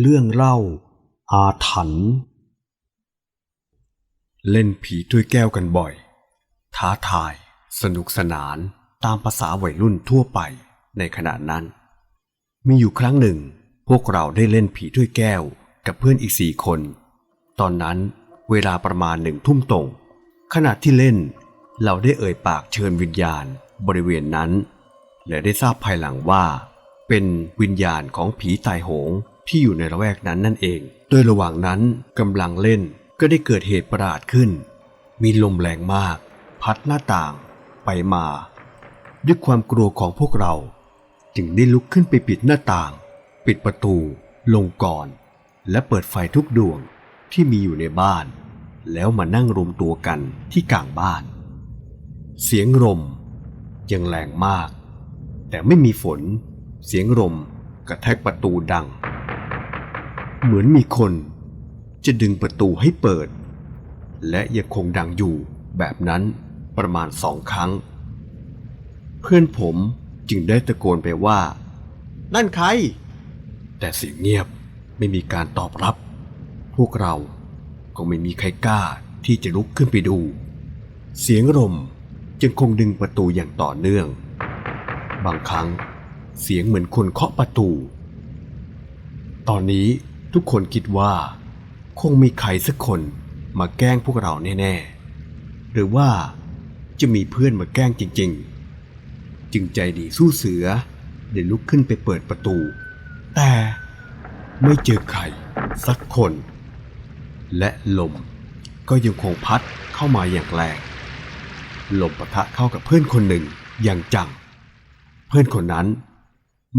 เรื่องเล่า อาถรรพ์เล่นผีถ้วยแก้วกันบ่อย ท้าทาย สนุกสนานตามภาษาวัยรุ่นทั่วไปในขณะนั้น มีอยู่ครั้งหนึ่ง พวกเราได้เล่นผีถ้วยแก้วกับเพื่อนอีกสี่คน ตอนนั้นเวลาประมาณหนึ่งทุ่มตรง ขณะที่เล่น เราได้เอ่ยปากเชิญวิญญาณบริเวณนั้น และได้ทราบภายหลังว่า เป็นวิญญาณของผีตายโหง ที่อยู่ในละแวกนั้นนั่นเอง โดยระหว่างนั้นกำลังเล่นก็ได้เกิดเหตุประหลาดขึ้น มีลมแรงมาก พัดหน้าต่าง ไปมา ด้วยความกลัวของพวกเรา จึงได้ลุกขึ้นไปปิดหน้าต่าง ปิดประตู ลงก่อน และเปิดไฟทุกดวงที่มีอยู่ในบ้าน แล้วมานั่งรวมตัวกันที่กลางบ้าน เสียงลมยังแรงมาก แต่ไม่มีฝน เสียงลมกระแทกประตูดัง เหมือนมีคน จะดึงประตูให้เปิด และยังคงดังอยู่แบบนั้นประมาณสองครั้ง เพื่อนผมจึงได้ตะโกนไปว่า นั่นใคร แต่เสียงเงียบไม่มีการตอบรับ พวกเราก็ไม่มีใครกล้าที่จะลุกขึ้นไปดู เสียงลมจึงคงดึงประตูอย่างต่อเนื่อง บางครั้งเสียงเหมือนคนเคาะประตู ตอนนี้ ทุกคนคิดว่า คงมีใครสักคนมาแกล้งพวกเราแน่ๆ หรือว่าจะมีเพื่อนมาแกล้งจริง ๆ จึงใจดีสู้เสือได้ลุกขึ้นไปเปิดประตู แต่ไม่เจอใครสักคน และลมก็ยังคงพัดเข้ามาอย่างแรงลมปะทะเข้ากับเพื่อนคนหนึ่งอย่างจัง เพื่อนคนนั้น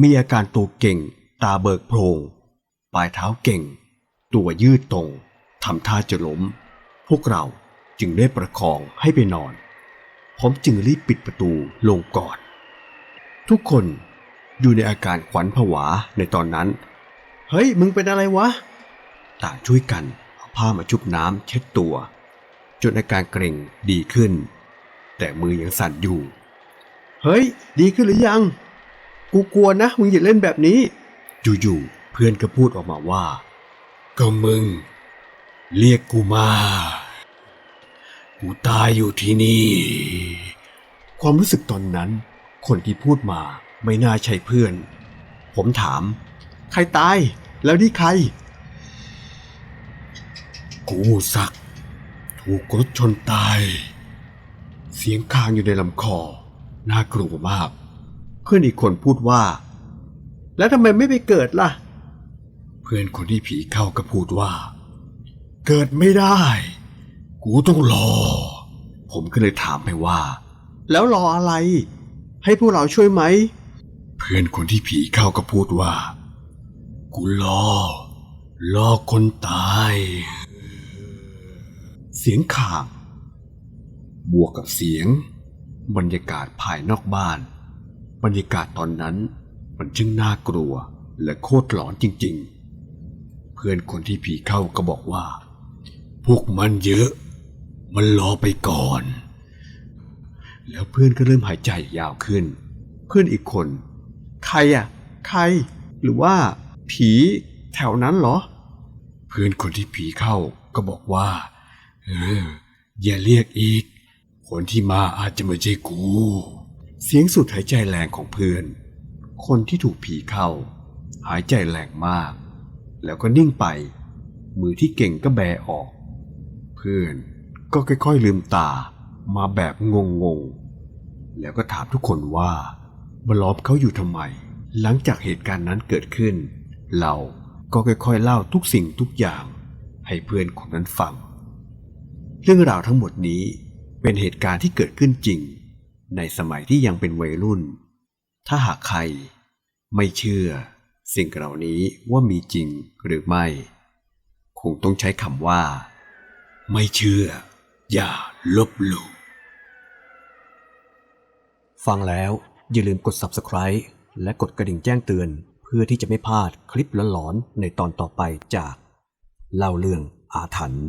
มีอาการตัวเก่งตาเบิกโพรง ปลายเท้าเก่ง ตัวยืดตรงทำท่าจะล้ม พวกเราจึงได้ประคองให้ไปนอน ผมจึงรีบปิดประตูลงก่อน ทุกคนอยู่ในอาการขวัญผวาในตอนนั้น เฮ้ย มึงเป็นอะไรวะ ต่างช่วยกันเอาผ้ามาชุบน้ำเช็ดตัว จนอาการเกร็งดีขึ้น แต่มือยังสั่นอยู่ เฮ้ย ดีขึ้นหรือยัง กูกลัวนะ มึงอย่าเล่นแบบนี้ อยู่ๆ พื่อนก็พูดออกมาว่า ก็มึง เรียกกูมา กูตายอยู่ที่นี่ ความรู้สึกตอนนั้น คนที่พูดมาไม่น่าใช่เพื่อน ผมถาม ใครตาย แล้วนี่ใคร กูสัก ถูกรถชนตาย เสียงคางอยู่ในลำคอ น่ากลัวมาก เพื่อนอีกคนพูดว่า แล้วทำไมไม่ไปเกิดล่ะเพื่อนคนที่ผีเข้าก็พูดว่า เกิดไม่ได้ กูต้องรอ ผมก็เลยถามไปว่า แล้วรออะไร ให้พวกเราช่วยไหม เพื่อนคนที่ผีเข้าก็พูดว่า กูรอ รอคนตาย เสียงข่างบวกกับเสียง บรรยากาศภายนอกบ้าน บรรยากาศตอนนั้นมันจึงน่ากลัวและโคตรหลอนจริง ๆ พื่อนคนที่ผีเข้าก็บอกว่า พวกมันเยอะ มันรอไปก่อน แล้วเพื่อนก็เริ่มหายใจยาวขึ้น เพื่อนอีกคน ใครอะ ใคร หรือว่า ผีแถวนั้นเหรอ เพื่อนคนที่ผีเข้าก็บอกว่า เออ อย่าเรียกอีก คนที่มาอาจจะไม่ใช่กู เสียงสุดหายใจแรงของเพื่อน คนที่ถูกผีเข้า หายใจแรงมาก แล้วก็นิ่งไป มือที่เก่งก็แบออก เพื่อนก็ค่อยๆลืมตามาแบบงงๆ แล้วก็ถามทุกคนว่ามาล้อมเขาอยู่ทำไม หลังจากเหตุการณ์นั้นเกิดขึ้น เราก็ค่อยๆเล่าทุกสิ่งทุกอย่าง ให้เพื่อนคนนั้นฟัง เรื่องราวทั้งหมดนี้เป็นเหตุการณ์ที่เกิดขึ้นจริง ในสมัยที่ยังเป็นวัยรุ่น ถ้าหากใครไม่เชื่อ สิ่งเหล่านี้ว่ามีจริงหรือไม่ คงต้องใช้คำว่า ไม่เชื่อ อย่าลบหลู่ฟังแล้วอย่าลืมกด subscribe และกดกระดิ่งแจ้งเตือน เพื่อที่จะไม่พลาดคลิปหลอนๆในตอนต่อไปจาก เล่าเรื่องอาถรรพ์